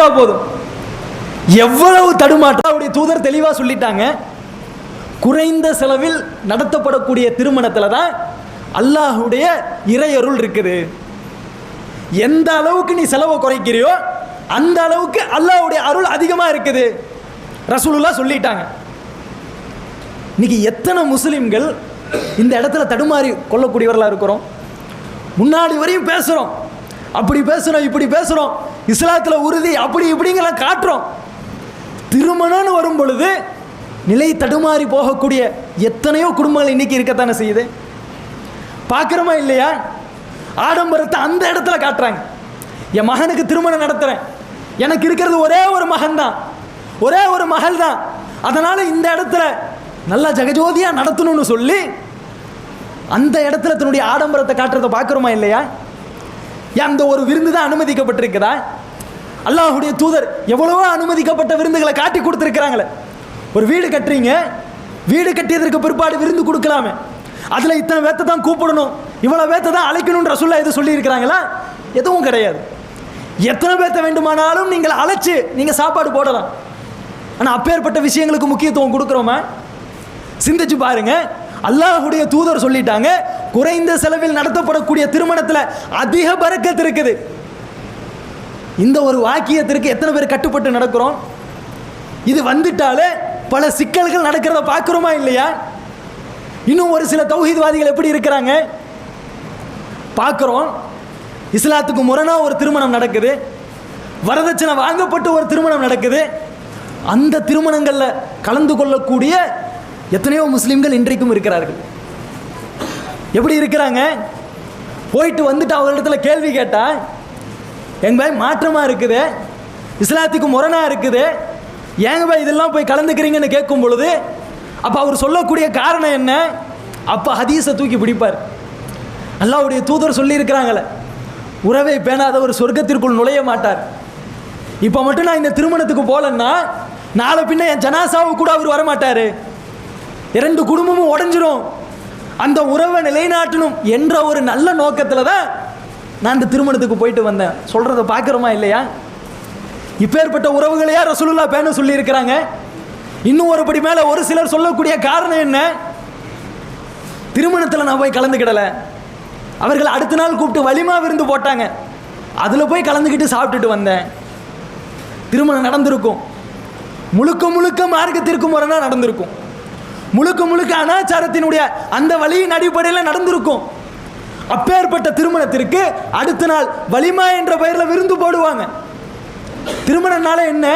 கொடுத்தா போதும். எவ்வளவு தடுமாற்றம்? அவருடைய தூதர் தெளிவாக சொல்லிட்டாங்க. குறைந்த செலவில் நடத்தப்படக்கூடிய திருமணத்தில் தான் அல்லாஹுடைய இறையருள் இருக்குது. எந்த அளவுக்கு நீ செலவை குறைக்கிறியோ அந்த அளவுக்கு அல்லாஹ்வுடைய அருள் அதிகமாக இருக்குது. ரசூலுல்லா சொல்லிட்டாங்க. இன்னைக்கு எத்தனை முஸ்லிம்கள் இந்த இடத்துல தடுமாறி கொள்ளக்கூடியவர்களாக இருக்கிறோம்? முன்னாடி வரையும் பேசுகிறோம் அப்படி பேசுகிறோம் இப்படி பேசுகிறோம் இஸ்லாத்தில் உறுதி அப்படி இப்படிங்கெல்லாம் காட்டுறோம். திருமணம்னு வரும் பொழுது நிலை தடுமாறி போகக்கூடிய எத்தனையோ குடும்பங்கள் இன்னைக்கு இருக்கத்தானே செய்யுது? பார்க்குறோமா இல்லையா? ஆடம்பரத்தை அந்த இடத்துல காட்டுறாங்க. என் மகனுக்கு திருமணம் நடத்துகிறேன் எனக்கு இருக்கிறது ஒரே ஒரு மகன் தான் ஒரே ஒரு மகள் தான் அதனால் இந்த இடத்துல நல்லா ஜெகஜோதியாக நடத்தணும்னு சொல்லி அந்த இடத்துல தன்னுடைய ஆடம்பரத்தை காட்டுறதை பார்க்குறோமா இல்லையா? ஏன் அந்த ஒரு விருந்து தான் அனுமதிக்கப்பட்டிருக்குதா? அல்லாஹுடைய தூதர் எவ்வளவோ அனுமதிக்கப்பட்ட விருந்துகளை காட்டி கொடுத்துருக்குறாங்களே. ஒரு வீடு கட்டுறீங்க வீடு கட்டியதற்கு பிற்பாடு விருந்து கொடுக்கலாமே. அதில் இத்தனை பேத்தை தான் கூப்பிடணும் இவ்வளோ பேத்தை தான் அழைக்கணுன்ற சொல்ல எது சொல்லியிருக்கிறாங்களா? எதுவும் கிடையாது. எத்தனை பேர்த்த வேண்டுமானாலும் நீங்கள் அழைச்சு நீங்கள் சாப்பாடு போடலாம். ஆனால் அப்பேற்பட்ட விஷயங்களுக்கு முக்கியத்துவம் கொடுக்குறோமா? சிந்திச்சு பாருங்க. அல்லாஹுடைய தூதர் சொல்லிட்டாங்க குறைந்த செலவில் நடத்தப்படக்கூடிய திருமணத்தில் அதிக பறக்கத்து இருக்குது. இந்த ஒரு வாக்கியத்திற்கு எத்தனை பேர் கட்டுப்பட்டு நடக்கிறோம்? இது வந்துட்டாலே பல சிக்கல்கள் நடக்கிறத பார்க்குறோமா இல்லையா? இன்னும் ஒரு சில தௌஹீத்வாதிகள் எப்படி இருக்கிறாங்க? பார்க்குறோம். இஸ்லாத்துக்கு முரணா ஒரு திருமணம் நடக்குது. வரதட்சணை வாங்கப்பட்டு ஒரு திருமணம் நடக்குது. அந்த திருமணங்களில் கலந்து கொள்ளக்கூடிய எத்தனையோ முஸ்லீம்கள் இன்றைக்கும் இருக்கிறார்கள். எப்படி இருக்கிறாங்க? போயிட்டு வந்துட்டு அவர்களிடத்தில் கேள்வி கேட்டால் எங்க பாய் மாற்றமாக இருக்குது. இஸ்லாத்துக்கு முரணாக இருக்குது. ஏங்க பாய் இதெல்லாம் போய் கலந்துக்கிறீங்கன்னு கேட்கும் பொழுது அப்போ அவர் சொல்லக்கூடிய காரணம் என்ன? அப்போ ஹதீஸை தூக்கி பிடிப்பார். அல்லாவுடைய தூதர் சொல்லியிருக்கிறாங்களே உறவை பேணாத ஒரு சொர்க்கத்திற்குள் நுழைய மாட்டார். இப்போ மட்டும் நான் இந்த திருமணத்துக்கு போகலன்னா நாளை பின்ன என் ஜனாசாவு கூட அவர் வரமாட்டார். இரண்டு குடும்பமும் உடஞ்சிரும். அந்த உறவை நிலைநாட்டணும் என்ற ஒரு நல்ல நோக்கத்தில் தான் நான் இந்த திருமணத்துக்கு போயிட்டு வந்தேன். சொல்கிறத பார்க்குறோமா இல்லையா? இப்பேற்பட்ட உறவுகளையா ரசூலுல்லா பேண சொல்லியிருக்கிறாங்க? இன்னும் ஒருபடி மேலே ஒரு சிலர் சொல்லக்கூடிய காரணம் என்ன? திருமணத்தில் நான் போய் கலந்துக்கிடலை. அவர்கள் அடுத்த நாள் கூப்பிட்டு வலிமா விருந்து போட்டாங்க. அதில் போய் கலந்துக்கிட்டு சாப்பிட்டுட்டு வந்தேன். திருமணம் நடந்திருக்கும். முழுக்க முழுக்க மார்க்கத்திற்கு முறைனா நடந்திருக்கும். முழுக்க முழுக்க அனாச்சாரத்தினுடைய அந்த வழியின் அடிப்படையில் நடந்திருக்கும். அப்பேற்பட்ட திருமணத்திற்கு அடுத்த நாள் வலிமா என்ற பெயரில் விருந்து போடுவாங்க. திருமணம்னால என்ன?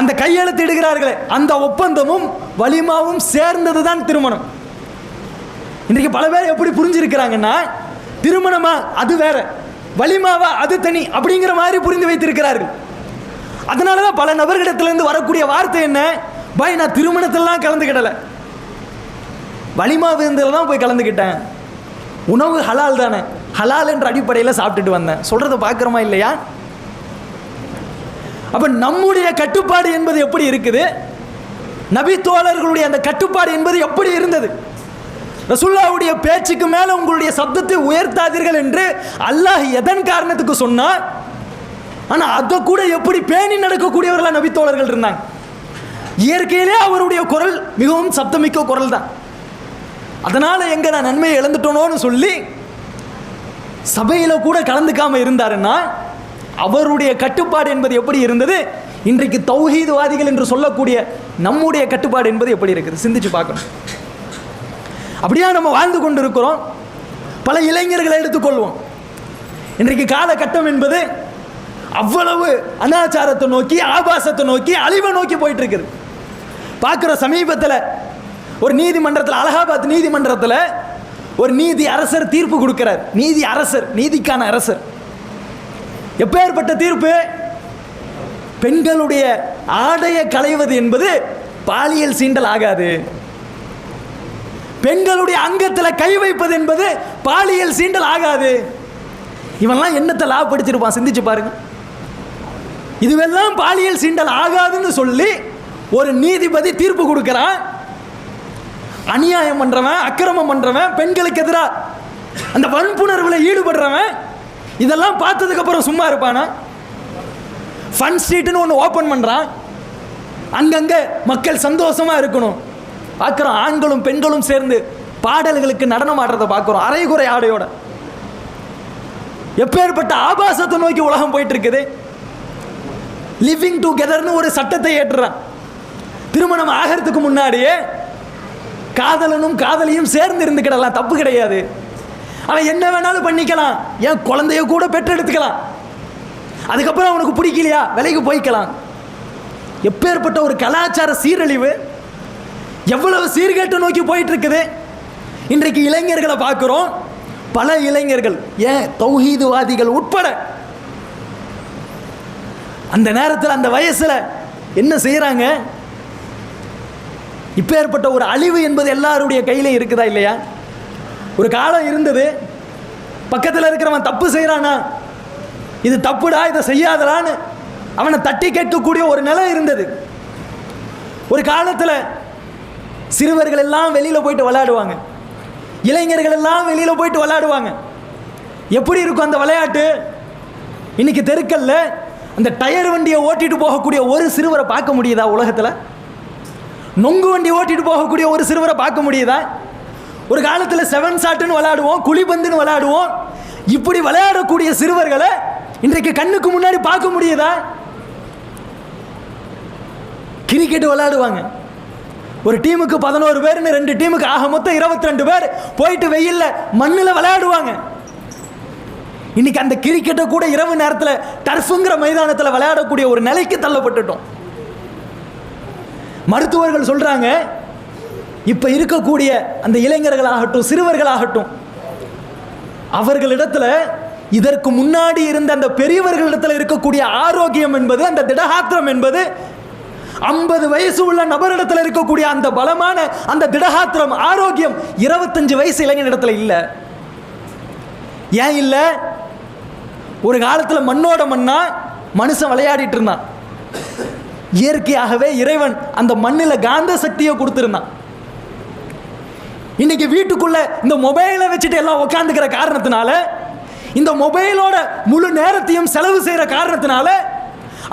அந்த கையெழுத்து இடுகிறார்களே அந்த ஒப்பந்தமும் வலிமாவும் சேர்ந்தது தான் திருமணம். இன்றைக்கு பல பேர் எப்படி புரிஞ்சிருக்கிறாங்கன்னா திருமணமா அது வேற வலிமாவா அது தனி அப்படிங்கிற மாதிரி புரிந்து வைத்திருக்கிறார்கள். அதனால தான் பல நபர்களிடத்திலிருந்து வரக்கூடிய வார்த்தை என்ன? பாய் நான் திருமணத்திலலாம் கலந்துக்கிடலை. வலிமா விருந்தில் தான் போய் கலந்துக்கிட்டேன். உணவு ஹலால் தானே? ஹலால் என்ற அடிப்படையில் சாப்பிட்டுட்டு வந்தேன். சொல்கிறத பார்க்குறோமா இல்லையா? அப்போ நம்முடைய கட்டுப்பாடு என்பது எப்படி இருக்குது? நபி தோழர்களுடைய அந்த கட்டுப்பாடு என்பது எப்படி இருந்தது? ரசுல்லாவுடைய பேச்சுக்கு மேலே உங்களுடைய சப்தத்தை உயர்த்தாதீர்கள் என்று அல்லாஹ் எதன் காரணத்துக்கு சொன்னார்? ஆனால் அதை கூட எப்படி பேணி நடக்கக்கூடியவர்களாக நபித்தோழர்கள் இருந்தாங்க? இயற்கையிலே அவருடைய குரல் மிகவும் சப்தமிக்க குரல் தான் அதனால் எங்கே நான் நன்மையை இழந்துட்டோனோன்னு சொல்லி சபையில் கூட கலந்துக்காமல் இருந்தாருன்னா அவருடைய கட்டுப்பாடு என்பது எப்படி இருந்தது? இன்றைக்கு தௌஹீத்வாதிகள் என்று சொல்லக்கூடிய நம்முடைய கட்டுப்பாடு என்பது எப்படி இருக்குது? சிந்திச்சு பார்க்கணும். அப்படியா நம்ம வாழ்ந்து கொண்டு இருக்கிறோம் பல இளைஞர்களை எடுத்துக்கொள்வோம். இன்றைக்கு காலகட்டம் என்பது அவ்வளவு அனாச்சாரத்தை நோக்கி ஆபாசத்தை நோக்கி அழிவை நோக்கி போயிட்டு இருக்குது. பார்க்குற சமீபத்தில் ஒரு நீதிமன்றத்தில் அலகாபாத் நீதிமன்றத்தில் ஒரு நீதி அரசர் தீர்ப்பு கொடுக்கிறார். நீதி அரசர் நீதிக்கான அரசர். எப்பேற்பட்ட தீர்ப்பு? பெண்களுடைய ஆடையை களைவது என்பது பாலியல் சீண்டல் ஆகாது. பெண்களுடைய அங்கத்தில் கை வைப்பது என்பது பாலியல் சீண்டல் ஆகாது. இவன்லாம் என்னத்தை லாப படிச்சிருப்பான்? சிந்திச்சு பாருங்க. இதுவெல்லாம் பாலியல் சீண்டல் ஆகாதுன்னு சொல்லி ஒரு நீதிபதி தீர்ப்பு கொடுக்கிறான். அநியாயம் பண்ணுறவன் அக்கிரமம் பண்ணுறவன் பெண்களுக்கு எதிராக அந்த வன்புணர்வில் ஈடுபடுறவன் இதெல்லாம் பார்த்ததுக்கப்புறம் சும்மா இருப்பானா? ஃபன் ஸ்ட்ரீட்னு ஒன்று ஓப்பன் பண்ணுறான் அங்கங்கே மக்கள் சந்தோஷமாக இருக்கணும். பார்க்குறோம் ஆண்களும் பெண்களும் சேர்ந்து பாடல்களுக்கு நடனம் ஆடுறதை பார்க்குறோம் அரைகுறை ஆடையோட. எப்பேற்பட்ட ஆபாசத்தை நோக்கி உலகம் போயிட்டு இருக்குது லிவிங் டுகெதர்னு ஒரு சட்டத்தை ஏற்றுறான். திருமணம் ஆகிறதுக்கு முன்னாடியே காதலனும் காதலியும் சேர்ந்து இருந்துக்கிடலாம் தப்பு கிடையாது. ஆனால் என்ன வேணாலும் பண்ணிக்கலாம். என் குழந்தைய கூட பெற்றெடுத்துக்கலாம். அதுக்கப்புறம் அவனுக்கு பிடிக்கலையா? விலைக்கு போய்க்கலாம். எப்பேற்பட்ட ஒரு கலாச்சார சீரழிவு எவ்வளவு சீர்கேட்டு நோக்கி போயிட்டு இருக்குது இன்றைக்கு இளைஞர்களை பார்க்குறோம். பல இளைஞர்கள் ஏன் தௌஹீதுவாதிகள் உட்பட. அந்த நேரத்தில் அந்த வயசில் என்ன செய்கிறாங்க இப்போ ஏற்பட்ட ஒரு அழிவு என்பது எல்லாருடைய கையில இருக்குதா இல்லையா? ஒரு காலம் இருந்தது. பக்கத்தில் இருக்கிறவன் தப்பு செய்கிறானா இது தப்புடா இதை செய்யாதலான்னு அவனை தட்டி கேட்கக்கூடிய ஒரு நிலை இருந்தது. ஒரு காலத்தில் சிறுவர்கள் எல்லாம் வெளியில் போயிட்டு விளையாடுவாங்க. இளைஞர்கள் எல்லாம் வெளியில் போயிட்டு விளையாடுவாங்க. எப்படி இருக்கும் அந்த விளையாட்டு? இன்னைக்கு தெருக்கல்ல அந்த டயர் வண்டியை ஓட்டிட்டு போகக்கூடிய ஒரு சிறுவரை பார்க்க முடியுதா உலகத்தில்? நொங்கு வண்டி ஓட்டிட்டு போகக்கூடிய ஒரு சிறுவரை பார்க்க முடியுதா? ஒரு காலத்தில் செவன் சாட்டுன்னு விளையாடுவோம் குழிபந்துன்னு விளையாடுவோம். இப்படி விளையாடக்கூடிய சிறுவர்களை இன்றைக்கு கண்ணுக்கு முன்னாடி பார்க்க முடியுதா? கிரிக்கெட் விளையாடுவாங்க. ஒரு டீமுக்கு பதினோரு பேர்னு ரெண்டு டீமுக்கு ஆக மொத்தம் இருபத்தி ரெண்டு பேர் போயிட்டு வெயில்ல மண்ணில் விளையாடுவாங்க. இன்னைக்கு அந்த கிரிக்கெட்டை கூட இரவு நேரத்தில் டர்ஃபுங்கிற மைதானத்தில் விளையாடக்கூடிய ஒரு நிலைக்கு தள்ளப்பட்டுட்டோம். மருத்துவர்கள் சொல்கிறாங்க இப்போ இருக்கக்கூடிய அந்த இளைஞர்களாகட்டும் சிறுவர்களாகட்டும் அவர்களிடத்தில் இதற்கு முன்னாடி இருந்த அந்த பெரியவர்களிடத்தில் இருக்கக்கூடிய ஆரோக்கியம் என்பது அந்த திடகாத்திரம் என்பது ஐம்பது வயசு உள்ள நபரிடத்தில் இருக்கக்கூடிய அந்த பலமான அந்த திடகாத்திரம் ஆரோக்கியம் இருபத்தஞ்சு வயசு இளைஞனிடத்தில் இல்லை. ஏன் இல்லை? ஒரு காலத்தில் மண்ணோட மண்ணா மனுஷன் விளையாடிட்டு இருந்தான். இயற்கையாகவே இறைவன் அந்த மண்ணில் காந்த சக்தியை கொடுத்துருந்தான். இன்னைக்கு வீட்டுக்குள்ள இந்த மொபைலை வச்சுட்டு எல்லாம் உட்காந்துக்கிற காரணத்தினால இந்த மொபைலோட முழு நேரத்தையும் செலவு செய்கிற காரணத்தினால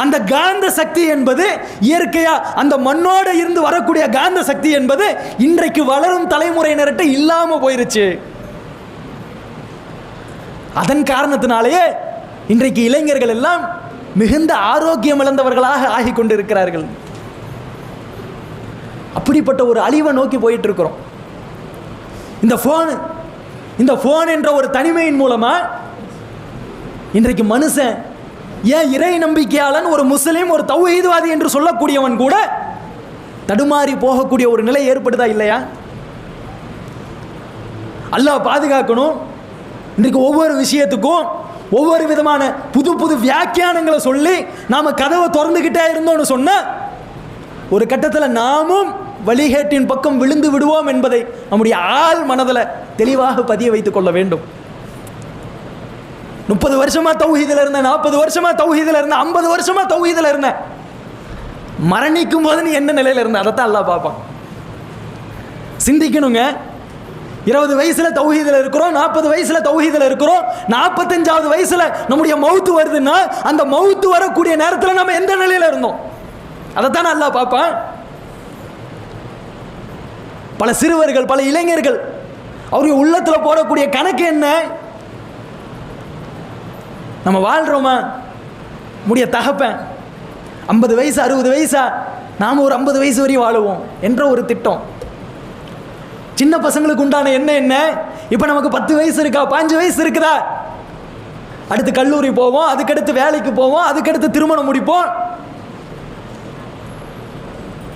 அந்த காந்த சக்தி என்பது இயற்கையாக அந்த மண்ணோடு இருந்து வரக்கூடிய காந்த சக்தி என்பது இன்றைக்கு வளரும் தலைமுறையினர்கிட்ட இல்லாமல் போயிருச்சு. அதன் காரணத்தினாலேயே இன்றைக்கு இளைஞர்கள் எல்லாம் மிகுந்த ஆரோக்கியம் இழந்தவர்களாக ஆகிக் கொண்டிருக்கிறார்கள் அப்படிப்பட்ட ஒரு அழிவை நோக்கி போயிட்டு இருக்கிறோம் இந்த ஃபோனு இந்த ஃபோன் என்ற ஒரு தனிமையின் மூலமா இன்றைக்கு மனுஷன் ஏன் இறை நம்பிக்கையாளன் ஒரு முஸ்லீம் ஒரு தௌஹீத்வாதி என்று சொல்லக்கூடியவன் கூட தடுமாறி போகக்கூடிய ஒரு நிலை ஏற்படுதா இல்லையா? அல்லாஹ் பாதுகாக்கணும். இன்றைக்கு ஒவ்வொரு விஷயத்துக்கும் ஒவ்வொரு விதமான புது புது வியாக்கியானங்களை சொல்லி நாம் கதவை திறந்துக்கிட்டே இருந்தோம்னு சொன்னால் ஒரு கட்டத்தில் நாமும் வழிகேட்டின் பக்கம் விழுந்து விடுவோம் என்பதை நம்முடைய ஆள் மனதில் தெளிவாக பதிய வைத்துக் கொள்ள வேண்டும். முப்பது வருஷமா தௌஹீதில் இருந்தேன் நாற்பது வருஷமா தௌஹீதில் இருந்தேன் ஐம்பது வருஷமா தௌஹீதில் இருந்தேன். மரணிக்கும் போது நீ என்ன நிலையில் இருந்த? அதைத்தான் எல்லாம் பார்ப்பான். சிந்திக்கணுங்க. இருபது வயசுல தௌஹீதில் இருக்கிறோம் நாற்பது வயசுல தௌஹீதில் இருக்கிறோம். நாற்பத்தஞ்சாவது வயசுல நம்முடைய மவுத்து வருதுன்னா அந்த மவுத்து வரக்கூடிய நேரத்தில் நம்ம எந்த நிலையில இருந்தோம்? அதைத்தான் நல்லா பார்ப்பேன். பல சிறுவர்கள் பல இளைஞர்கள் அவருடைய உள்ளத்தில் போடக்கூடிய கணக்கு என்ன? நம்ம வாழ்கிறோமா முடிய தகப்பேன். ஐம்பது வயசு அறுபது வயசா? நாம் ஒரு ஐம்பது வயசு வரையும் வாழுவோம் என்ற ஒரு திட்டம். சின்ன பசங்களுக்கு உண்டான என்ன என்ன? இப்போ நமக்கு பத்து வயசு இருக்கா? பாஞ்சு வயசு இருக்குதா? அடுத்து கல்லூரி போவோம் அதுக்கடுத்து வேலைக்கு போவோம் அதுக்கடுத்து திருமணம் முடிப்போம்.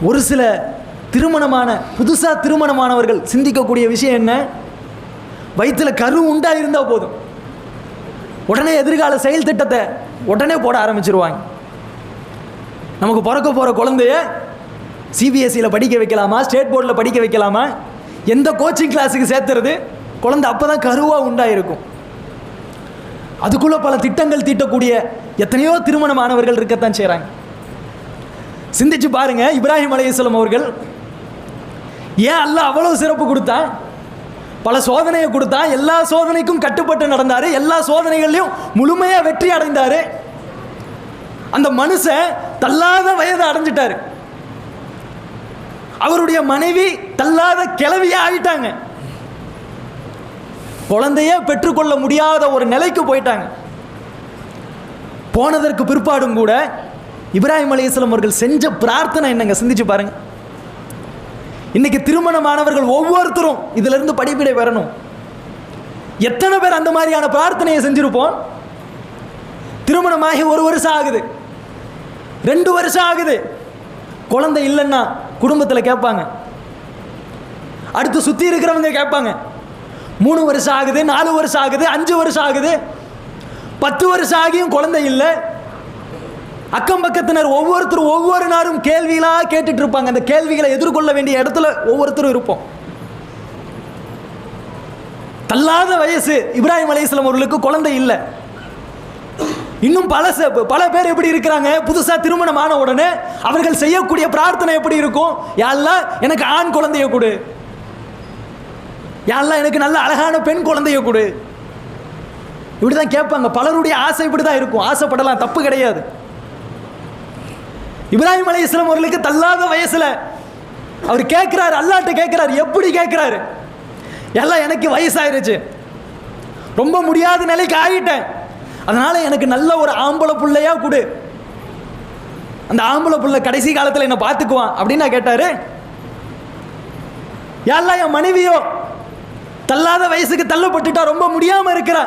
ஒரு சில திருமணமான புதுசாக திருமணமானவர்கள் சிந்திக்கக்கூடிய விஷயம் என்ன? வயிற்றில் கரு உண்டாக இருந்தால் போதும். உடனே எதிர்கால செயல் திட்டத்தை உடனே போட ஆரம்பிச்சிருவாங்க. நமக்கு பிறக்க போகிற குழந்தைய சிபிஎஸ்சியில் படிக்க வைக்கலாமா? ஸ்டேட் போர்டில் படிக்க வைக்கலாமா? எந்த கோச்சிங் கிளாஸுக்கு சேர்த்துறது? குழந்தை அப்போ தான் கருவாக உண்டாயிருக்கும். அதுக்குள்ளே பல திட்டங்கள் தீட்டக்கூடிய எத்தனையோ திருமணமானவர்கள் இருக்கத்தான் செய்கிறாங்க சிந்திச்சு பாருங்க இப்ராஹிம் அலையாஸ்லாம் அவர்கள் ஏன் அல்ல அவ்வளோ சிறப்பு கொடுத்தான்? பல சோதனையை கொடுத்தா எல்லா சோதனைக்கும் கட்டுப்பட்டு நடந்தார். எல்லா சோதனைகள்லையும் முழுமையாக வெற்றி அடைந்தார். அந்த மனுஷன் தள்ளாத வயதை அடைஞ்சிட்டாரு. அவருடைய மனைவி தள்ளாத கிளவியே ஆயிட்டாங்க. குழந்தைய பெற்றுக்கொள்ள முடியாத ஒரு நிலைக்கு போயிட்டாங்க. போனதற்கு பிற்பாடும் கூட இப்ராஹிம் அலையாஸ்லாம் அவர்கள் செஞ்ச பிரார்த்தனை என்னங்க? சிந்திச்சு பாருங்க. இன்னைக்கு திருமணமானவர்கள் ஒவ்வொருத்தரும் இதிலிருந்து படிப்பிடை வரணும். பெறணும் எத்தனை பேர் அந்த மாதிரியான பிரார்த்தனையை செஞ்சிருப்போம்? திருமணமாகி ஒரு வருஷம் ஆகுது. ரெண்டு வருஷம் ஆகுது. குழந்தை இல்லைன்னா குடும்பத்தில் கேட்பாங்க. அடுத்து சுற்றி இருக்கிறவங்க கேட்பாங்க. மூணு வருஷம் ஆகுது நாலு வருஷம் ஆகுது அஞ்சு வருஷம் ஆகுது. பத்து வருஷம் ஆகியும் குழந்தை இல்லை. அக்கம் பக்கத்தினர் ஒவ்வொருத்தரும் ஒவ்வொரு நாளும் கேள்விகளாக கேட்டுட்டு இருப்பாங்க. அந்த கேள்விகளை எதிர்கொள்ள வேண்டிய இடத்துல ஒவ்வொருத்தரும் இருப்போம். தள்ளாத வயசு இப்ராஹிம் அலையாஸ்லாம் அவர்களுக்கு குழந்தை இல்லை. இன்னும் பல பல பேர் எப்படி இருக்கிறாங்க? புதுசாக திருமணம் ஆன உடனே அவர்கள் செய்யக்கூடிய பிரார்த்தனை எப்படி இருக்கும்? யாரெல்லாம் எனக்கு ஆண் குழந்தைய கொடு. யாரெல்லாம் எனக்கு நல்ல அழகான பெண் குழந்தைய கொடு. இப்படி தான் கேட்பாங்க. பலருடைய ஆசை இப்படி தான் இருக்கும். ஆசைப்படலாம் தப்பு கிடையாது. இப்ராஹிம் அலி இஸ்லாம் அவர்களுக்கு தள்ளாத வயசில் அவர் கேட்குறாரு அல்லாட்ட கேட்குறாரு எப்படி கேட்குறாரு? எல்லாம் எனக்கு வயசாயிருச்சு. ரொம்ப முடியாத நிலைக்கு ஆகிட்டேன் அதனால எனக்கு நல்ல ஒரு ஆம்பளை பிள்ளையாக கொடு. அந்த ஆம்பளை பிள்ளை கடைசி காலத்தில் என்னை பார்த்துக்குவான் அப்படின்னு நான் கேட்டாரு. யாரெல்லாம் என் மனைவியோ? தள்ளாத வயசுக்கு தள்ளப்பட்டுட்டா ரொம்ப முடியாம இருக்கிறா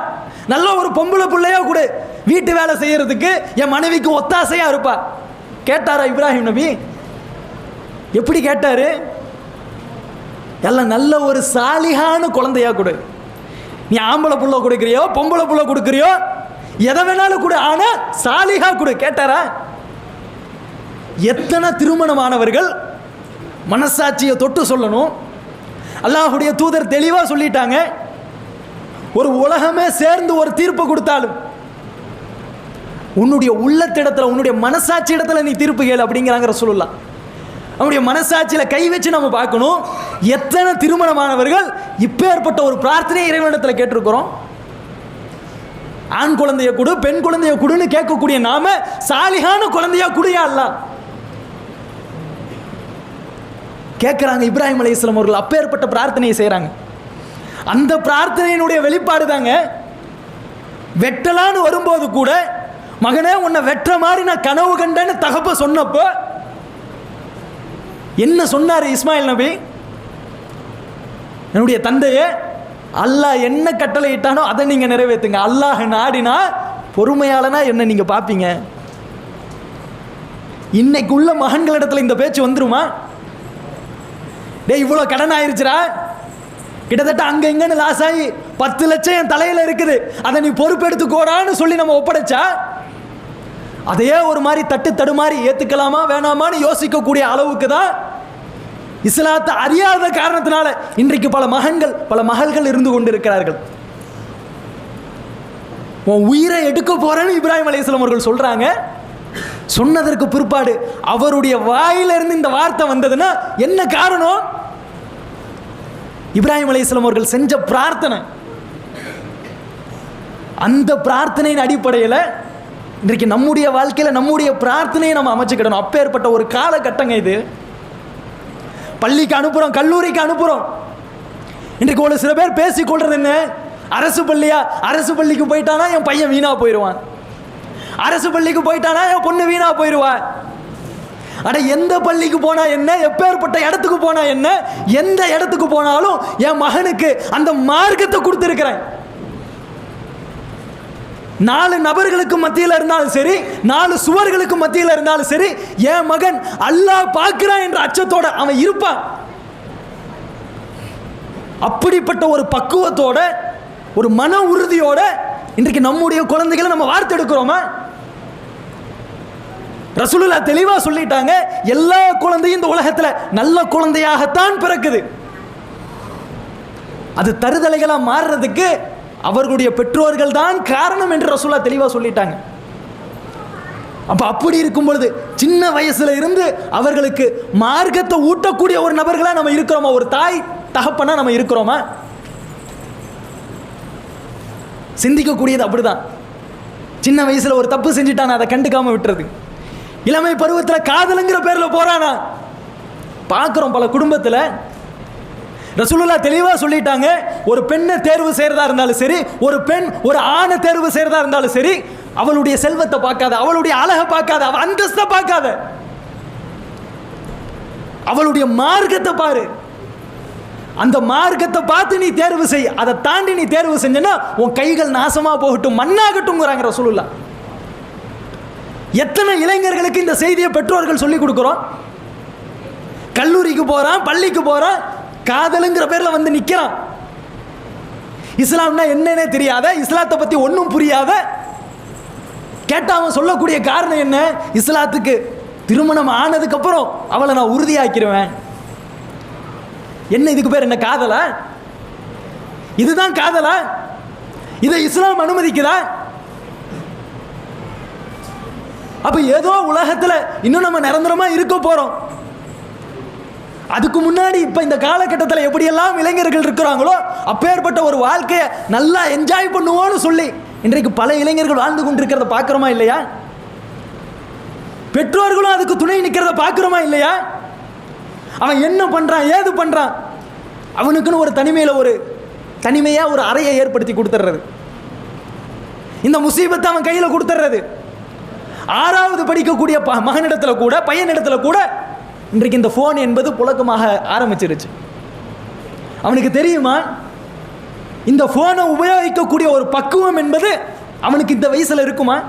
நல்ல ஒரு பொம்பளை பிள்ளையோ கொடு. வீட்டு வேலை செய்யறதுக்கு என் மனைவிக்கு ஒத்தாசையா இருப்பா. கேட்டாரா இப்ராஹிம் நபி? எப்படி கேட்டாரு? எல்லாம் நல்ல ஒரு சாலிகான குழந்தையா கொடு. நீ ஆம்பளை புள்ள கொடுக்குறியோ பொம்பளை புள்ள கொடுக்குறியோ எதை வேணாலும் கொடு ஆனால் சாலிகா கொடு. கேட்டாரா? எத்தனை திருமணமானவர்கள் மனசாட்சியை தொட்டு சொல்லணும்? அல்லாஹுடைய தூதர் தெளிவாக சொல்லிட்டாங்க. ஒரு உலகமே சேர்ந்து ஒரு தீர்ப்பு கொடுத்தாலும் உன்னுடைய உள்ளத்திடத்தில் உன்னுடைய மனசாட்சி இடத்துல நீ தீர்ப்பு கேள் அப்படிங்கிறாங்க சொல்லலாம் அவனுடைய மனசாட்சியில் கை வச்சு நம்ம பார்க்கணும். எத்தனை திருமணமானவர்கள் இப்பேற்பட்ட ஒரு பிரார்த்தனை இறைவனிடத்தில் கேட்டிருக்கிறோம். ஆண் குழந்தைய கொடு பெண் குழந்தைய கொடுன்னு கேட்கக்கூடிய நாம சாலிகான குழந்தையா குடியா அல்ல? கேட்குறாங்க இப்ராஹிம் அலையாஸ்லாம் அவர்கள் அப்பேற்பட்ட பிரார்த்தனையை செய்கிறாங்க அந்த பிரார்த்தனையினுடைய வெளிப்பாடு தாங்க வெட்டலான்னு வரும்போது கூட மகனே உன்னை வெட்டுற மாதிரி நான் கனவு கண்டேன்னு தகப்ப சொன்னப்போ என்ன சொன்னார் இஸ்மாயில் நபி? என்னுடைய தந்தையே அல்லாஹ் என்ன கட்டளை இட்டானோ அதை நீங்கள் நிறைவேற்றுங்க அல்லாஹ் நாடினா பொறுமையாளனா என்ன நீங்கள் பார்ப்பீங்க இன்னைக்கு உள்ள மகன்களிடத்தில் இந்த பேச்சு வந்துருமா? டே இவ்வளோ கடன் ஆயிருச்சுரா கிட்டத்தட்ட அங்கே இங்கன்னு லாஸ் ஆகி பத்து லட்சம் என் தலையில் இருக்குது. அதை நீ பொறுப்பெடுத்துக்கோடான்னு சொல்லி நம்ம ஒப்படைச்சா? அதையே ஒரு மாதிரி தட்டு தடுமாறி ஏற்றுக்கலாமா வேணாமான்னு யோசிக்கக்கூடிய அளவுக்கு தான் இஸ்லாத்தை அறியாத காரணத்தினால இன்றைக்கு பல மகன்கள் பல மகள்கள் இருந்து கொண்டிருக்கிறார்கள். உன் உயிரை எடுக்க போறேன்னு இப்ராஹிம் அலையாஸ்லாம் அவர்கள் சொல்றாங்க. சொன்னதற்கு பிற்பாடு அவருடைய வாயிலிருந்து இந்த வார்த்தை வந்ததுன்னா என்ன காரணம்? இப்ராஹிம் அலையாஸ்லாம் அவர்கள் செஞ்ச பிரார்த்தனை. அந்த பிரார்த்தனையின் அடிப்படையில் இன்றைக்கு நம்முடைய வாழ்க்கையில் நம்முடைய பிரார்த்தனையை நம்ம அமைச்சுக்கிடணும். அப்பேற்பட்ட ஒரு காலகட்டங்க இது. பள்ளிக்கு அனுப்புகிறோம் கல்லூரிக்கு அனுப்புகிறோம் இன்றைக்கு ஒரு சில பேர் பேசிக்கொள்றது என்ன? அரசு பள்ளியா? அரசு பள்ளிக்கு போயிட்டானா என் பையன் வீணா போயிடுவான். அரசு பள்ளிக்கு போயிட்டானா என் பொண்ணு வீணா போயிடுவா. அட எந்த பள்ளிக்கு போனா என்ன? எப்பேற்பட்ட இடத்துக்கு போனா என்ன? எந்த இடத்துக்கு போனாலும் என் மகனுக்கு அந்த மார்க்கத்தை கொடுத்துருக்கிறேன். நாலு நபர்களுக்கு மத்தியில் இருந்தாலும் சரி நாலு சுவர்களுக்கு மத்தியில் இருந்தாலும் சரி என் மகன் அல்லாஹ் பார்க்கிறான் என்ற அச்சத்தோட அவன் இருப்பான். அப்படிப்பட்ட ஒரு பக்குவத்தோட ஒரு மன உறுதியோட இன்றைக்கு நம்முடைய குழந்தைகளை நம்ம வார்த்தெடுக்கிறோமா? ரசூலுல்லா தெளிவாக சொல்லிட்டாங்க எல்லா குழந்தையும் இந்த உலகத்தில் நல்ல குழந்தையாகத்தான் பிறக்குது. அது தருதலைகளாக மாறுறதுக்கு அவர்களுடைய பெற்றோர்கள் தான் காரணம் என்று ரசூலா தெளிவாக சொல்லிட்டாங்க. அப்போ அப்படி இருக்கும் பொழுது சின்ன வயசுல இருந்து அவர்களுக்கு மார்க்கத்தை ஊட்டக்கூடிய ஒரு நபர்களாக நம்ம இருக்கிறோமா? ஒரு தாய் தகப்பனா நம்ம இருக்கிறோமா? சிந்திக்கக்கூடியது அப்படிதான். சின்ன வயசுல ஒரு தப்பு செஞ்சுட்டானா? அதை கண்டுக்காம விட்டுறது. இளமை பருவத்தில் காதலுங்கிற பேரில் போறானா? பார்க்குறோம் பல குடும்பத்தில் ரசூலுல்லா தெளிவாக சொல்லிட்டாங்க. ஒரு பெண்ணை தேர்வு செய்கிறதா இருந்தாலும் சரி ஒரு பெண் ஒரு ஆணை தேர்வு செய்கிறதா இருந்தாலும் சரி அவளுடைய செல்வத்தை பார்க்காத அவளுடைய அழகை பார்க்காத அவள் அந்தஸ்தை பார்க்காத. அவளுடைய மார்க்கத்தை பாரு. அந்த மார்க்கத்தை பார்த்து நீ தேர்வு செய் அதை தாண்டி நீ தேர்வு செஞ்சனா உன் கைகள் நாசமாக போகட்டும் மண்ணாகட்டும்ங்கிறாங்க ரசூலுல்லா எத்தனை இளைஞர்களுக்கு இந்த செய்தியை பெற்றோர்கள் சொல்லி கொடுக்குறோம்? கல்லூரிக்கு போகிறான் பள்ளிக்கு போகிறான் காதலுங்கிற பேரில் வந்து நிற்கிறான் இஸ்லாம்னா என்னன்னே தெரியாத இஸ்லாத்தை பற்றி ஒன்றும் புரியாத கேட்டால் அவன் சொல்லக்கூடிய காரணம் என்ன? இஸ்லாத்துக்கு திருமணம் ஆனதுக்கப்புறம் அவளை நான் உறுதியாக்கிடுவேன் என்ன இதுக்கு பேர்? என்ன காதலா? இதுதான் காதலா? இதை இஸ்லாம் அனுமதிக்குதா? அப்ப ஏதோ உலகத்தில் இன்னும் நம்ம நிரந்தரமா இருக்க போறோம். அதுக்கு முன்னாடி இப்போ இந்த காலகட்டத்தில் எப்படியெல்லாம் இளைஞர்கள் இருக்கிறாங்களோ அப்பேற்பட்ட ஒரு வாழ்க்கையை நல்லா என்ஜாய் பண்ணுவோன்னு சொல்லி இன்றைக்கு பல இளைஞர்கள் வாழ்ந்து கொண்டிருக்கிறத பார்க்குறோமா இல்லையா? பெற்றோர்களும் அதுக்கு துணை நிற்கிறத பார்க்குறோமா இல்லையா? அவன் என்ன பண்ணுறான் ஏது பண்ணுறான் அவனுக்குன்னு ஒரு தனிமையில் ஒரு தனிமையாக ஒரு அறையை ஏற்படுத்தி கொடுத்துட்றது இந்த முசீபத்தை அவன் கையில் கொடுத்துட்றது ஆறாவது படிக்கக்கூடிய ப மகனிடத்தில் கூட பையனிடத்தில் கூட இன்றைக்கு இந்த ஃபோன் என்பது புழக்கமாக ஆரம்பிச்சிருச்சு. அவனுக்கு தெரியுமா? இந்த ஃபோனை உபயோகிக்கக்கூடிய ஒரு பக்குவம் என்பது அவனுக்கு இந்த வயசில் இருக்குமா?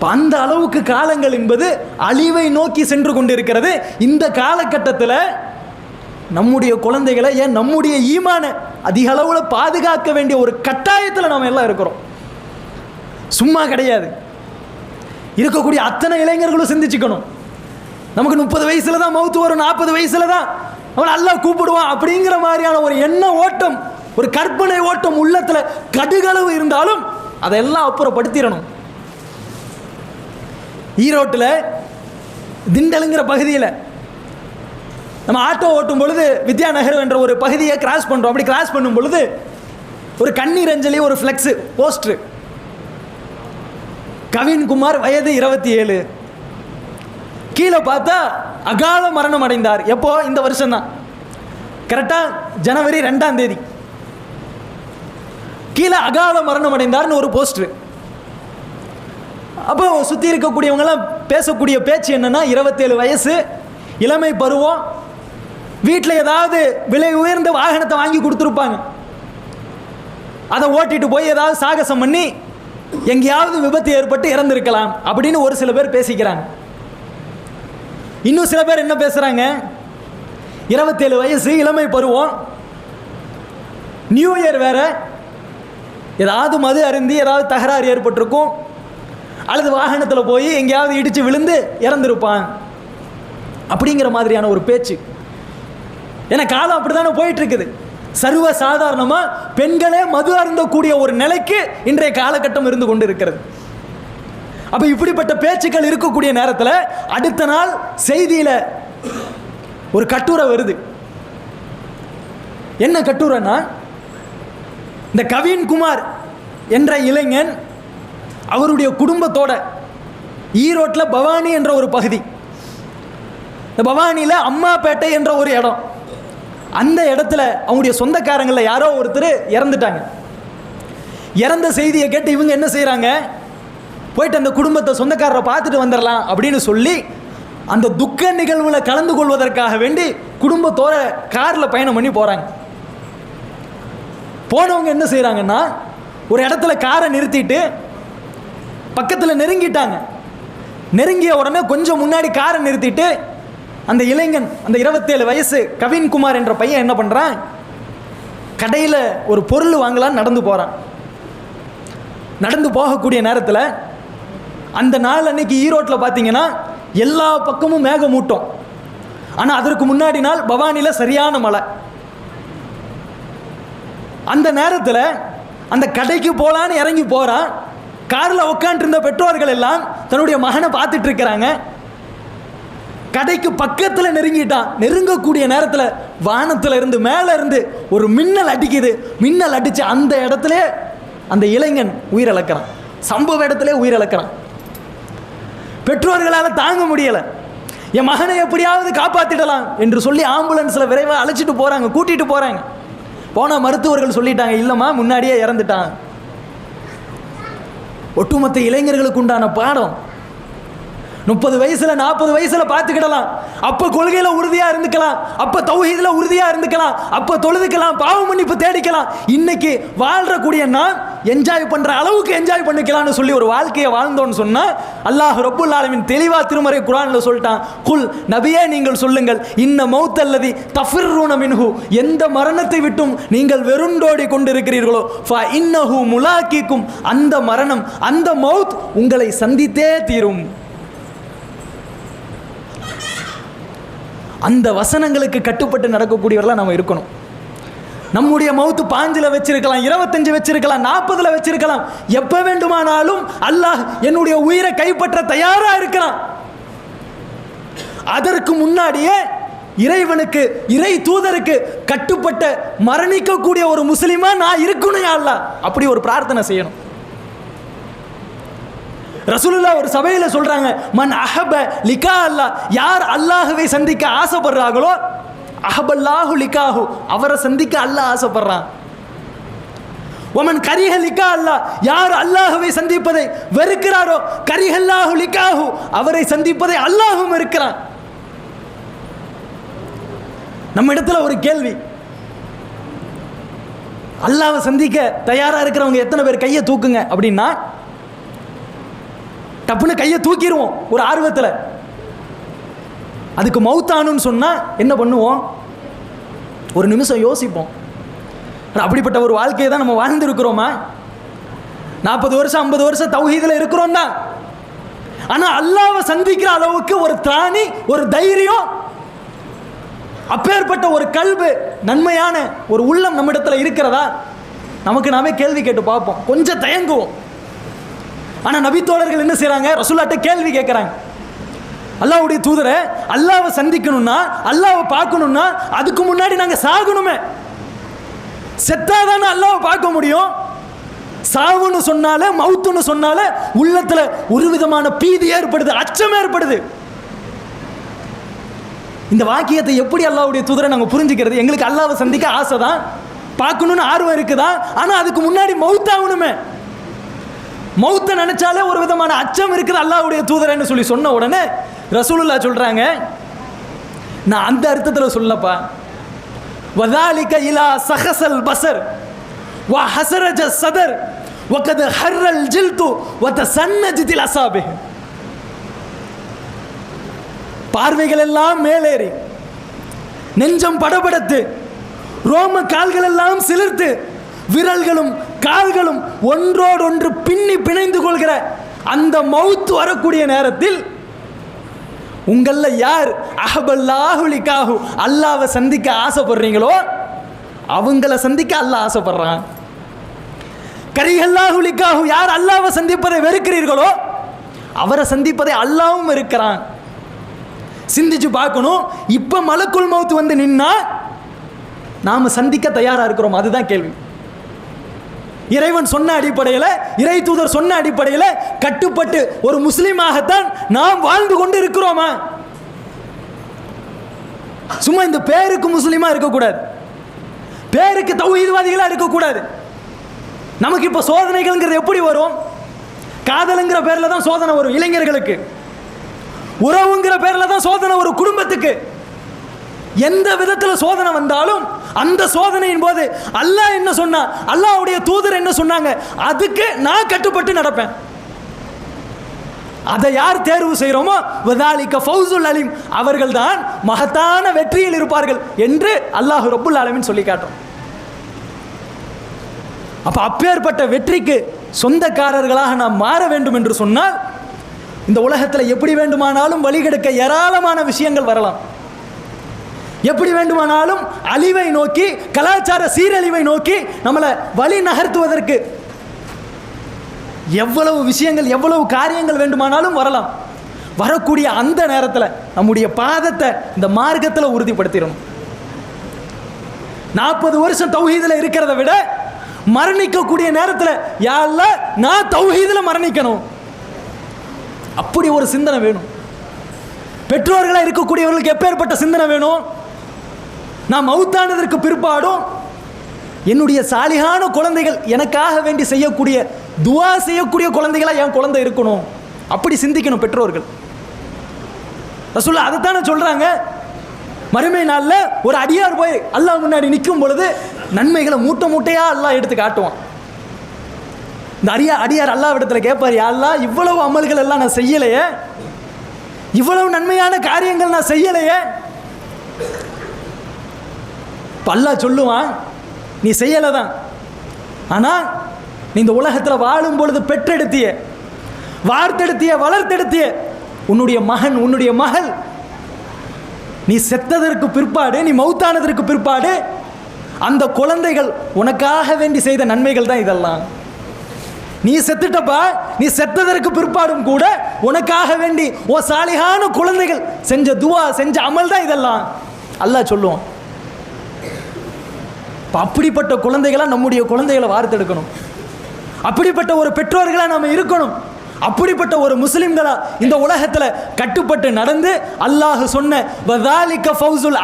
அந்த அளவுக்கு காலங்கள் என்பது அழிவை நோக்கி சென்று கொண்டிருக்கிறது. இந்த காலகட்டத்தில் நம்முடைய குழந்தைகளை ஏன் நம்முடைய ஈமான அதிக அளவில் பாதுகாக்க வேண்டிய ஒரு கட்டாயத்தில் நாம் எல்லாம் இருக்கிறோம். சும்மா கிடையாது. இருக்கக்கூடிய அத்தனை இளைஞர்களும் சிந்திச்சுக்கணும். நமக்கு முப்பது வயசுல தான் மவுத்து வரும் நாற்பது வயசுல தான் அவன் நல்லா கூப்பிடுவான் அப்படிங்கிற மாதிரியான ஒரு எண்ண ஓட்டம் ஒரு கற்பனை ஓட்டம் உள்ளத்தில் கடுகளவு இருந்தாலும் அதெல்லாம் அப்புறப்படுத்திடணும். ஈரோட்டில் திண்டலுங்கிற பகுதியில் நம்ம ஆட்டோ ஓட்டும் பொழுது வித்யா நகர் என்ற ஒரு பகுதியை கிராஸ் பண்ணுறோம் அப்படி கிராஸ் பண்ணும் பொழுது ஒரு கண்ணீர் அஞ்சலி ஒரு ஃப்ளெக்ஸு போஸ்ட்ரு கவின்குமார் வயது இருபத்தி ஏழு. கீழே பார்த்தா அகால மரணம் அடைந்தார். எப்போ? இந்த வருஷம் தான் கரெக்டாக ஜனவரி ரெண்டாம் தேதி. கீழே அகால மரணம் அடைந்தார்னு ஒரு போஸ்டர். அப்போ சுற்றி இருக்கக்கூடியவங்கெல்லாம் பேசக்கூடிய பேச்சு என்னென்னா இருபத்தேழு வயசு இளமை பருவம் வீட்டில் ஏதாவது விலை உயர்ந்த வாகனத்தை வாங்கி கொடுத்துருப்பாங்க. அதை ஓட்டிட்டு போய் ஏதாவது சாகசம் பண்ணி எங்கேயாவது விபத்து ஏற்பட்டு இறந்திருக்கலாம் அப்படின்னு ஒரு சில பேர் பேசிக்கிறாங்க. இன்னும் சில பேர் என்ன பேசுகிறாங்க இருபத்தேழு வயசு இளமை பருவம். நியூ இயர் வேற. ஏதாவது மது அருந்தி ஏதாவது தகராறு ஏற்பட்டிருக்கும். அல்லது வாகனத்தில் போய் எங்கேயாவது இடித்து விழுந்து இறந்துருப்பான். அப்படிங்கிற மாதிரியான ஒரு பேச்சு. ஏன்னா காலம் அப்படி தானே போயிட்டு இருக்குது. சர்வ சாதாரணமாக பெண்களே மது அருந்தக்கூடிய ஒரு நிலைக்கு இன்றைய காலகட்டம் இருந்து கொண்டு இருக்கிறது அப்போ இப்படிப்பட்ட பேச்சுக்கள் இருக்கக்கூடிய நேரத்தில் அடுத்த நாள் செய்தியில் ஒரு கட்டுரை வருது. என்ன கட்டுரைன்னா இந்த கவின் குமார் என்ற இளைஞன் அவருடைய குடும்பத்தோட ஈரோட்டில் பவானி என்ற ஒரு பகுதி. இந்த பவானியில் அம்மாப்பேட்டை என்ற ஒரு இடம். அந்த இடத்துல அவங்களுடைய சொந்தக்காரங்களில் யாரோ ஒருத்தர் இறந்துட்டாங்க. இறந்த செய்தியை கேட்டு இவங்க என்ன செய்கிறாங்க போயிட்டு அந்த குடும்பத்தை சொந்தக்காரரை பார்த்துட்டு வந்துடலாம் அப்படின்னு சொல்லி அந்த துக்க நிகழ்வில் கலந்து கொள்வதற்காக வேண்டி குடும்பத்தோட காரில் பயணம் பண்ணி போகிறாங்க போனவங்க என்ன செய்கிறாங்கன்னா ஒரு இடத்துல காரை நிறுத்திட்டு பக்கத்தில் நெருங்கிட்டாங்க. நெருங்கிய உடனே கொஞ்சம் முன்னாடி காரை நிறுத்திட்டு அந்த இளைஞன் அந்த இருபத்தேழு வயசு கவின்குமார் என்ற பையன் என்ன பண்ணுறான் கடையில் ஒரு பொருள் வாங்கலான்னு நடந்து போகிறான் நடந்து போகக்கூடிய நேரத்தில் அந்த நாள் அன்னைக்கு ஈரோட்டில் பார்த்தீங்கன்னா எல்லா பக்கமும் மேகமூட்டம். ஆனால் அதற்கு முன்னாடி நாள் பவானியில் சரியான மழை. அந்த நேரத்தில் அந்த கடைக்கு போகலான்னு இறங்கி போகிறான் காரில் உட்காந்துருந்த பெற்றோர்கள் எல்லாம் தன்னுடைய மகனை பார்த்துட்டு இருக்கிறாங்க. கடைக்கு பக்கத்தில் நெருங்கிட்டான் நெருங்கக்கூடிய நேரத்தில் வானத்தில் இருந்து மேலே இருந்து ஒரு மின்னல் அடிக்குது. மின்னல் அடித்து அந்த இடத்துல அந்த இளைஞன் உயிரிழக்கிறான். சம்பவ இடத்துல உயிரிழக்கிறான். பெற்றோர்களால் தாங்க முடியலை. என் மகனை எப்படியாவது காப்பாற்றிடலாம் என்று சொல்லி ஆம்புலன்ஸில் விரைவாக அழைச்சிட்டு போகிறாங்க கூட்டிகிட்டு போகிறாங்க போனால் மருத்துவர்கள் சொல்லிட்டாங்க இல்லைம்மா முன்னாடியே இறந்துட்டான். ஒட்டுமொத்த இளைஞர்களுக்கு உண்டான பாடம் முப்பது வயசுல நாற்பது வயசுல பார்த்துக்கிடலாம். அப்ப கொள்கையில உறுதியா இருந்துக்கலாம். அப்ப தௌஹீதுல உறுதியா இருந்துக்கலாம். அப்ப தொழுதுக்கலாம் பாவ மன்னிப்பு தேடிக்கலாம். இன்னைக்கு வாழ்றக்கூடிய நான் என்ஜாய் பண்ற அளவுக்கு என்ஜாய் பண்ணிக்கலாம்னு சொல்லி ஒரு வாழ்க்கையை வாழ்ந்தோன்னு சொன்னா அல்லாஹ் ரப்புல் ஆலமின் தெளிவா திருமறை குரான்ல சொல்லிட்டான். குல் நபியே நீங்கள் சொல்லுங்கள் இன்ன மௌத்தல்லதி தஃபிர்ரூன மின்ஹு. எந்த மரணத்தை விட்டும் நீங்கள் வெறுண்டோடி கொண்டிருக்கிறீர்களோ ஃப இன்னஹு முலாக்கிக்கும். அந்த மரணம் அந்த மௌத் உங்களை சந்தித்தே தீரும். அந்த வசனங்களுக்கு கட்டுப்பட்டு நடக்கக்கூடியவர்களாக நம்ம இருக்கணும். நம்முடைய மவுத்து பாஞ்சில் வச்சிருக்கலாம் இருபத்தஞ்சு வச்சிருக்கலாம் நாற்பதுல வச்சிருக்கலாம். எப்போ வேண்டுமானாலும் அல்லாஹ் என்னுடைய உயிரை கைப்பற்ற தயாரா இருக்கலாம் அதற்கு முன்னாடியே இறைவனுக்கு இறை தூதருக்கு கட்டுப்பட்ட மரணிக்கக்கூடிய ஒரு முஸ்லீமா நான் இருக்கணும் யா அல்லாஹ். அப்படி ஒரு பிரார்த்தனை செய்யணும். ரசூலுல்லா ஒரு சபையில் சொல்றாங்க மன் அஹப லிகா அல்லாஹ் யார் அல்லாஹுவை சந்திக்க ஆசைப்படுறாங்களோ அஹபல்லாஹு லிகாஹு அவரை சந்திக்க அல்லாஹ் ஆசைப்படுறான். ஒமன் கரிஹலிக்கா அல்லா அல்லாஹ் யார் அல்லாஹுவை சந்திப்பதை வெறுக்கிறாரோ கரிஹல்லாஹு லிகாஹு அவரை சந்திப்பதை அல்லாஹும் இருக்கிறான் நம்ம இடத்துல ஒரு கேள்வி. அல்லாஹ்வை சந்திக்க தயாரா இருக்கிறவங்க எத்தனை பேர் கையை தூக்குங்க அப்படின்னா டப்புன்னு கையை தூக்கிடுவோம் ஒரு ஆர்வத்தில். அதுக்கு மௌத்தானுன்னு சொன்னால் என்ன பண்ணுவோம்? ஒரு நிமிஷம் யோசிப்போம். அப்படிப்பட்ட ஒரு வாழ்க்கையை தான் நம்ம வாழ்ந்துருக்கிறோமா? நாற்பது வருஷம் ஐம்பது வருஷம் தௌஹீதில் இருக்கிறோம் தான். ஆனால் அல்லாவை சந்திக்கிற அளவுக்கு ஒரு திராணி ஒரு தைரியம் அப்பேற்பட்ட ஒரு கல்வி நன்மையான ஒரு உள்ளம் நம்மிடத்தில் இருக்கிறதா? நமக்கு நாமே கேள்வி கேட்டு பார்ப்போம். கொஞ்சம் தயங்குவோம். ஆனால் நபித்தோழர்கள் என்ன செய்கிறாங்க ரசூல்லாட்ட கேள்வி கேட்குறாங்க அல்லாவுடைய தூதரை அல்லாவை சந்திக்கணும்னா அல்லாவை பார்க்கணும்னா அதுக்கு முன்னாடி நாங்கள் சாகணுமே. செத்தாதானே அல்லாவை பார்க்க முடியும்? சாவுன்னு சொன்னாலே மவுத்துன்னு சொன்னாலே உள்ளத்தில் ஒரு விதமான பீதி ஏற்படுது அச்சம் ஏற்படுது. இந்த வாக்கியத்தை எப்படி அல்லாவுடைய தூதரை நாங்கள் புரிஞ்சுக்கிறது? எங்களுக்கு அல்லாவை சந்திக்க ஆசை தான் பார்க்கணுன்னு ஆர்வம் இருக்குதா? ஆனால் அதுக்கு முன்னாடி மவுத்தாகணுமே. மௌத்தை நினைச்சாலே ஒரு விதமான அச்சம் இருக்குது அல்லாவுடைய தூதரன்னு சொல்லி சொன்ன உடனே ரசூலுல்லா சொல்றாங்க. நான் அந்த அர்த்தத்தில் சொல்லப்பா. வதாலிக இலா சஹசல் பசர் வா ஹசரஜ சதர் வகது ஹர்ரல் ஜில்து வத சன்னஜிதில் அசாபே பார்வைகள் எல்லாம் மேலேறி நெஞ்சம் படபடத்து ரோம கால்கள் எல்லாம் சிலிர்த்து விரல்களும் கால்களும் ஒன்றோடொன்று பின் சொல்கிற அந்த மவுத்து வரக்கூடிய நேரத்தில் உங்களில் யார் அஹபல்லாஹுலிக்காஹு அல்லாவை சந்திக்க ஆசைப்படுறீங்களோ அவங்கள சந்திக்க அல்லாஹ் ஆசைப்படுறான். கரிகல்லாஹுலிக்காஹு யார் அல்லாவை சந்திப்பதை வெறுக்கிறீர்களோ அவரை சந்திப்பதை அல்லாவும் இருக்கிறான் சிந்திச்சு பார்க்கணும். இப்போ மலக்குள் மவுத்து வந்து நின்னா நாம சந்திக்க தயாரா இருக்கிறோம். அதுதான் கேள்வி. இறைவன் சொன்ன அடிப்படையில் இறை தூதர் சொன்ன அடிப்படையில் கட்டுப்பட்டு ஒரு முஸ்லீமாகத்தான் நாம் வாழ்ந்து கொண்டு இருக்கிறோமா சும்மா இந்த பேருக்கு முஸ்லீமா இருக்கக்கூடாது. பேருக்கு தௌஹீத்வாதிகளா இருக்கக்கூடாது. நமக்கு இப்போ சோதனைகள்ங்கிறது எப்படி வரும்? காதலுங்கிற பேரில் தான் சோதனை வரும் இளைஞர்களுக்கு. உறவுங்கிற பேரில் தான் சோதனை வரும் குடும்பத்துக்கு. எந்த விதத்தில் சோதனை வந்தாலும் அந்த சோதனையின் போது அல்லாஹ் என்ன சொன்னா அல்லாஹ்வுடைய தூதர் என்ன சொன்னாங்க அதுக்கு நான் கட்டுப்பட்டு நடப்பேன். அதை யார் தேர்வு செய்கிறோமோ வதாலிக்க ஃபௌசுல் அலிம் அவர்கள் தான் மகத்தான வெற்றியில் இருப்பார்கள் என்று அல்லாஹ் ரபுல் அலமின் சொல்லி காட்டும். அப்போ அப்பேற்பட்ட வெற்றிக்கு சொந்தக்காரர்களாக நாம் மாற வேண்டும் என்று சொன்னால் இந்த உலகத்தில் எப்படி வேண்டுமானாலும் வழிகெடுக்க ஏராளமான விஷயங்கள் வரலாம். எப்படி வேண்டுமானாலும் அழிவை நோக்கி கலாச்சார சீரழிவை நோக்கி நம்மளை வழி நகர்த்துவதற்கு எவ்வளவு விஷயங்கள் எவ்வளவு காரியங்கள் வேண்டுமானாலும் வரலாம். வரக்கூடிய அந்த நேரத்தில் நம்முடைய பாதத்தை இந்த மார்க்கத்தில் உறுதிப்படுத்திடணும். நாற்பது வருஷம் தௌஹீதில் இருக்கிறத விட மரணிக்கக்கூடிய நேரத்தில் யாரில் நான் தௌஹீதில் மரணிக்கணும். அப்படி ஒரு சிந்தனை வேணும். பெற்றோர்களாக இருக்கக்கூடியவர்களுக்கு எப்பேற்பட்ட சிந்தனை வேணும்? நான் மவுத்தானதற்கு பிற்பாடும் என்னுடைய சாலிகான குழந்தைகள் எனக்காக வேண்டி செய்யக்கூடிய துவா செய்யக்கூடிய குழந்தைகளாக என் குழந்தை இருக்கணும். அப்படி சிந்திக்கணும் பெற்றோர்கள். ரசூல்லா அதைத்தானே சொல்கிறாங்க மறுமை நாளில் ஒரு அடியார் போய் அல்லாஹ் முன்னாடி நிற்கும் பொழுது நன்மைகளை மூட்டை மூட்டையாக அல்லாஹ் எடுத்து காட்டுவான். இந்த அடியா அடியார் அல்லாஹ் இடத்துல கேட்பார் யா இவ்வளவு அமல்கள் எல்லாம் நான் செய்யலையே. இவ்வளவு நன்மையான காரியங்கள் நான் செய்யலையே. பல்லா சொல்லுவான். நீ செய்யலை தான் ஆனால் நீ இந்த உலகத்தில் வாழும் பொழுது பெற்றெடுத்திய வார்த்தெடுத்திய வளர்த்தெடுத்திய உன்னுடைய மகன் உன்னுடைய மகள் நீ செத்ததற்கு பிற்பாடு நீ மௌத்தானதற்கு பிற்பாடு அந்த குழந்தைகள் உனக்காக வேண்டி செய்த நன்மைகள் தான் இதெல்லாம். நீ செத்துட்டப்பா நீ செத்ததற்கு பிற்பாடும் கூட உனக்காக வேண்டி ஓ சாலிகான குழந்தைகள் செஞ்ச துவா செஞ்ச அமல் தான் இதெல்லாம். அல்லாஹ் சொல்லுவான். இப்போ அப்படிப்பட்ட குழந்தைகளாக நம்முடைய குழந்தைகளை வார்த்தெடுக்கணும். அப்படிப்பட்ட ஒரு பெற்றோர்களாக நம்ம இருக்கணும். அப்படிப்பட்ட ஒரு முஸ்லிம்களா இந்த உலகத்தில் கட்டுப்பட்டு நடந்து அல்லாஹ் சொன்ன வதாலிக்க ஃபௌசுல்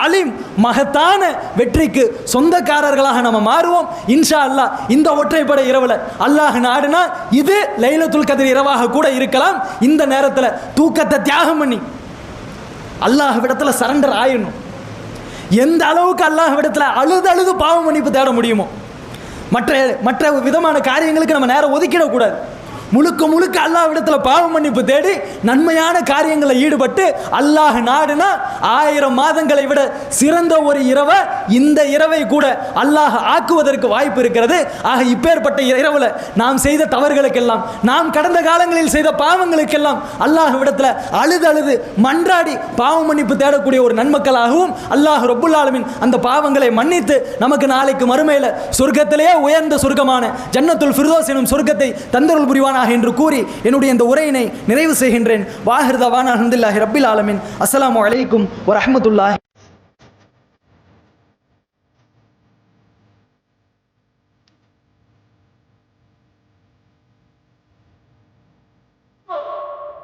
மகத்தான வெற்றிக்கு சொந்தக்காரர்களாக நம்ம மாறுவோம். இன்ஷா அல்லாஹ் இந்த ஒற்றைப்படை இரவில் அல்லாஹ் நாடுனா இது லைலத்துல் கதிர் இரவாக கூட இருக்கலாம். இந்த நேரத்தில் தூக்கத்தை தியாகம் பண்ணி அல்லாஹ் விடத்தில் சரண்டர் ஆயிடணும். எந்த அளவுக்கு அல்லாஹ்விடத்தில் அழுது அழுது பாவ மன்னிப்பு தேட முடியுமோ? மற்ற மற்ற விதமான காரியங்களுக்கு நம்ம நேரம் ஒதுக்கிடக்கூடாது. முழுக்க முழுக்க அல்லாஹ் பாவ மன்னிப்பு தேடி நன்மையான காரியங்களில் ஈடுபட்டு அல்லாஹ் நாடுனா ஆயிரம் மாதங்களை விட சிறந்த ஒரு இரவை இந்த இரவை கூட அல்லாஹ் ஆக்குவதற்கு வாய்ப்பு இருக்கிறது. ஆக இப்பேற்பட்ட இரவுல நாம் செய்த தவறுகளுக்கெல்லாம் நாம் கடந்த காலங்களில் செய்த பாவங்களுக்கெல்லாம் அல்லாஹ் விடத்தில் அழுது அழுது மன்றாடி பாவ மன்னிப்பு தேடக்கூடிய ஒரு நன்மக்களாகவும் அல்லாஹ் ரப்புல் அந்த பாவங்களை மன்னித்து நமக்கு நாளைக்கு மறுமையில் சொர்க்கத்திலேயே உயர்ந்த சொர்க்கமான ஜன்னத்துல் ஃபிர்தோஸ் எனும் சொர்க்கத்தை தந்தருள் புரிவானாக என்று கூறி என்னுடைய இந்த உரையினை நிறைவு செய்கின்றேன். வாஹிர்தவான் அஹமதுல்லாஹி ரபில் ஆலமின். அஸ்ஸலாமு ஒரு வரஹ்மத்துல்லாஹி